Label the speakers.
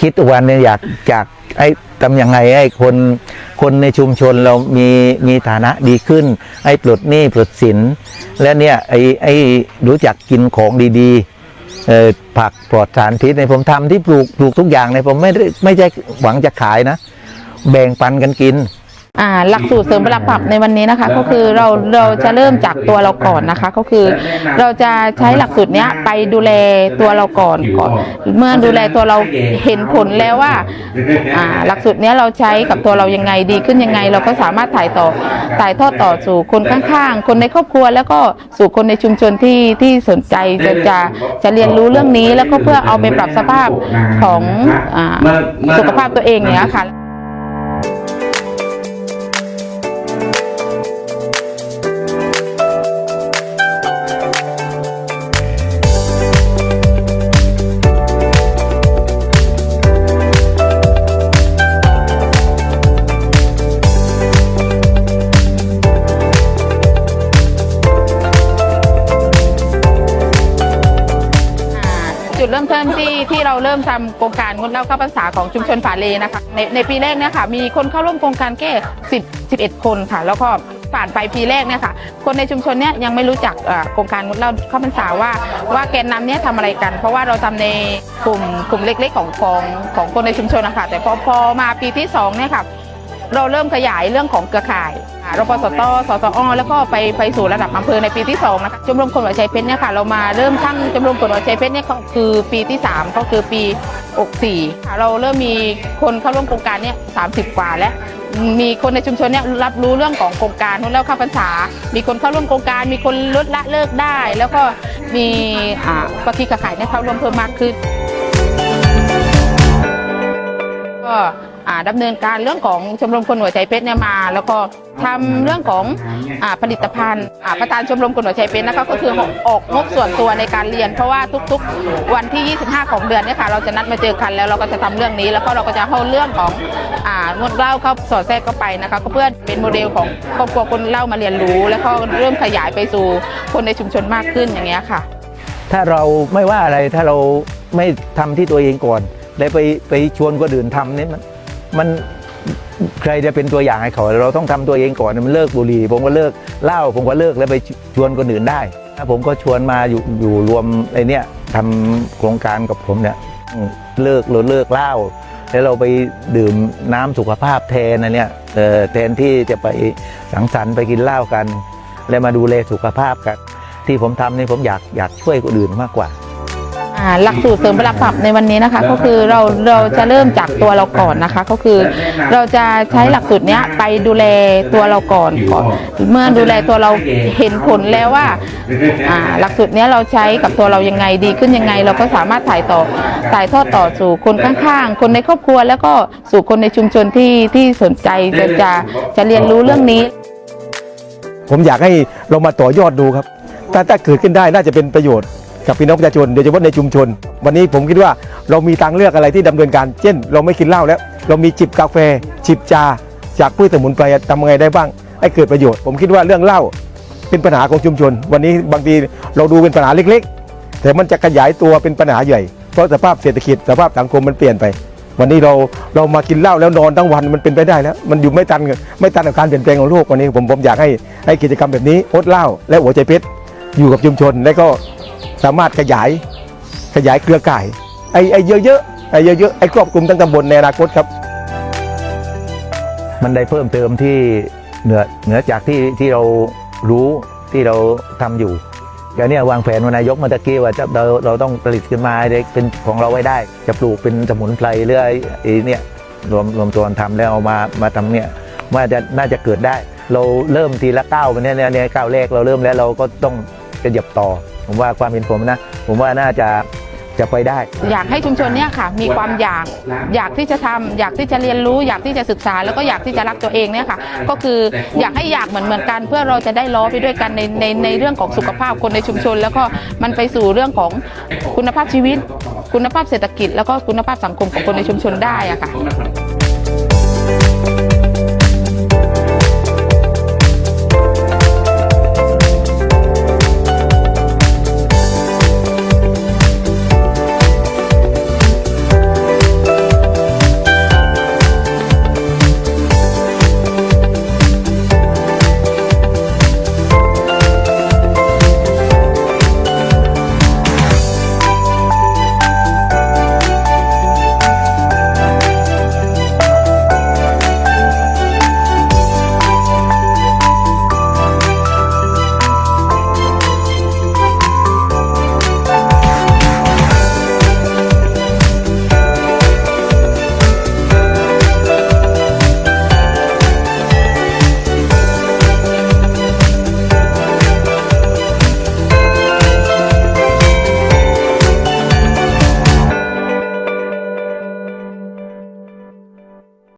Speaker 1: คิดทุกวันเนี่ยอยากอยากไอ้ทำยังไงไอ้คนคนในชุมชนเรามีมีฐานะดีขึ้น ไอ้ปลดหนี้ปลดสิน และเนี่ยไอ้ไอ้รู้จักกินของดีๆเอ่อผักปลอดสารพิษในผมทำที่ปลูกปลูกทุกอย่างในผมไม่ได้ไม่ใช่หวังจะขายนะ แบ่งปันกันกิน
Speaker 2: อ่าหลักสูตรเสริมประปรับในวันนี้นะคะ ก็คือเราเราจะเริ่มจากตัวเราก่อนนะคะ ก็คือเราจะใช้หลักสูตรเนี้ยไปดูแลตัวเราก่อนก่อน เมื่อดูแลตัวเราเห็นผลแล้วว่าอ่าหลักสูตรเนี้ยเราใช้กับตัวเรายังไงดีขึ้นยังไง เราก็สามารถถ่ายต่อถ่ายทอดต่อสู่คนข้างๆ คนในครอบครัวแล้วก็สู่คนในชุมชนที่ที่สนใจจะจะจะเรียนรู้เรื่องนี้แล้วก็เพื่อเอาไปปรับสภาพของอ่าสุขภาพตัวเองเนี้ยค่ะ ริ่มต้นที่ที่เราเริ่มทำโครงการงดเหล้าเข้าพรรษาของชุมชนฝาเลนะคะในในปีแรกเนี่ยค่ะมีคนเข้าร่วมโครงการแค่10 11 คนค่ะ แล้วก็ผ่านไปปีแรกเนี่ยค่ะ คนในชุมชนเนี่ยยังไม่รู้จักอ่าโครงการงดเหล้าเข้าพรรษาว่า ว่าแกนนำเนี่ยทำอะไรกัน เพราะว่าเราทำในกลุ่มกลุ่มเล็กๆของของของคนในชุมชนนะคะแต่พอพอมาปีที่สองเนี่ยค่ะ เราเริ่มขยายเรื่องของเครือข่ายอ่ารปสตสสอ แล้วก็ไปไปสู่ระดับอำเภอในปีที่2นะคะชมรมคนหัวใจเพชรเนี่ยค่ะเรามาเริ่มตั้งชมรมคนหัวใจเพชรเนี่ยก็คือปีที่ 3 ก็คือปี 64ค่ะเราเริ่มมีคนเข้าร่วมโครงการเนี่ย30 กว่าแล้วมีคนในชุมชนเนี่ยรับรู้เรื่องของโครงการนู้นแล้วข้าพรรษา มีคนเข้าร่วมโครงการ มีคนลดละเลิกได้ แล้วก็มีอ่าปฏิเครือข่ายเนี่ยเข้าร่วมเพิ่มมากขึ้น อ่าดำเนินการเรื่องของชมรมคนหัวใจเพชรเนี่ยมา แล้วก็ทำเรื่องของอผลิตภัณฑ์ประธานชมรมคนหัวใจเพชรนะคะก็คือออกงบส่วนตัวในการเรียน เพราะว่าทุกๆ วันที่ 25 ของเดือนเนี่ยค่ะเราจะนัดมาเจอกันแล้วเราก็จะทำเรื่องนี้ แล้วก็เราก็จะเอาเรื่องของงดเหล้าเข้าสอดแทรกเข้าไปนะคะก็เพื่อเป็นโมเดลของครอบครัวคนเหล้ามาเรียนรู้ แล้วก็เริ่มขยายไปสู่คนในชุมชนมากขึ้นอย่างเงี้ยค่ะ
Speaker 1: ถ้าเราไม่ว่าอะไรถ้าเราไม่ทำที่ตัวเองก่อนแล้วไปไปชวนคนอื่นทำนี่มัน มันใครจะเป็นตัวอย่างให้เขา เราต้องทำตัวเองก่อนมันเลิกบุหรี่ ผมก็เลิกเหล้าผมก็เลิกแล้วไปชวนคนอื่นได้ถ้าผมก็ชวนมาอยู่อยู่รวมไอ้เนี่ยทำโครงการกับผมเนี่ยเลิกเราเลิกเหล้าแล้วเราไปดื่มน้ำสุขภาพแทนนะเนี่ยแทนที่จะไปสังสรรค์ไปกินเหล้ากัน แล้วมาดูแลสุขภาพกัน ที่ผมทำนี่ผมอยากอยากช่วยคนอื่นมากกว่า
Speaker 2: หลักสูตรเสริมประปรับในวันนี้นะคะ ก็คือเราเราจะเริ่มจากตัวเราก่อนนะคะ ก็คือเราจะใช้หลักสูตรเนี้ยไปดูแลตัวเราก่อนก่อน เมื่อดูแลตัวเราเห็นผลแล้วว่าอ่าหลักสูตรเนี้ยเราใช้กับตัวเรายังไงดีขึ้นยังไง เราก็สามารถถ่ายต่อถ่ายทอดต่อสู่คนข้างๆ คนในครอบครัว แล้วก็สู่คนในชุมชนที่ที่สนใจจะจะจะเรียนรู้เรื่องนี้
Speaker 3: ผมอยากให้เรามาต่อยอดดูครับถ้าถ้าเกิดขึ้นได้น่าจะเป็นประโยชน์ กับพี่น้องประชาชนโดยเฉพาะในชุมชน วันนี้ผมคิดว่าเรามีทางเลือกอะไรที่ดำเนินการ เช่น เราไม่กินเหล้าแล้ว เรามีจิบกาแฟ จิบชาจากพืชสมุนไพรทำยังไงได้บ้าง ให้เกิดประโยชน์ ผมคิดว่าเรื่องเหล้าเป็นปัญหาของชุมชน วันนี้บางทีเราดูเป็นปัญหาเล็ก ๆ แต่มันจะขยายตัวเป็นปัญหาใหญ่ เพราะสภาพเศรษฐกิจสภาพสังคมมันเปลี่ยนไป วันนี้เราเรามากินเหล้าแล้วนอนทั้งวันมันเป็นไปได้แล้ว มันอยู่ไม่ทันไม่ทันกับการเปลี่ยนแปลงของโลกวันนี้ผมผมอยากให้ให้กิจกรรมแบบนี้อดเหล้าและหัวใจเพชรอยู่กับชุมชนและก็ สามารถขยายขยายเครือข่ายไอ้ไอ้เยอะๆไอ้เยอะๆไอ้ครอบคลุมทั้งตำบลในอนาคตครับ
Speaker 1: มันได้เพิ่มเติมที่เหนือเหนือจากที่ที่เรารู้ที่เราทำอยู่แกเนี่ยวางแผนวันนายกเมาตะกี้ว่าจะเราเราต้องผลิตขึ้นมาให้เป็นของเราไว้ได้ จะปลูกเป็นสมุนไพรหรือไอ้ไอ้เนี่ยรวมรวมตัวกันทำแล้วเอามามาทำเนี่ยว่าจะน่าจะเกิดได้ เราเริ่มทีละก้าวไปเนี่ยเนี่ยเนี่ยก้าวแรกเราเริ่มแล้วเราก็ต้อง จะหยับต่อ ผมว่าความเห็นผมนะ ผมว่าน่าจะจะไปได้
Speaker 2: อยากให้ชุมชนเนี่ยค่ะ มีความอยากอยากที่จะทำอยากที่จะเรียนรู้ อยากที่จะศึกษา แล้วก็อยากที่จะรักตัวเองเนี่ยค่ะ ก็คืออยากให้อยากเหมือนเหมือนกัน เพื่อเราจะได้ล้อไปด้วยกันในในในเรื่องของสุขภาพคนในชุมชน แล้วก็มันไปสู่เรื่องของคุณภาพชีวิต คุณภาพเศรษฐกิจ แล้วก็คุณภาพสังคมของคนในชุมชนได้อะค่ะ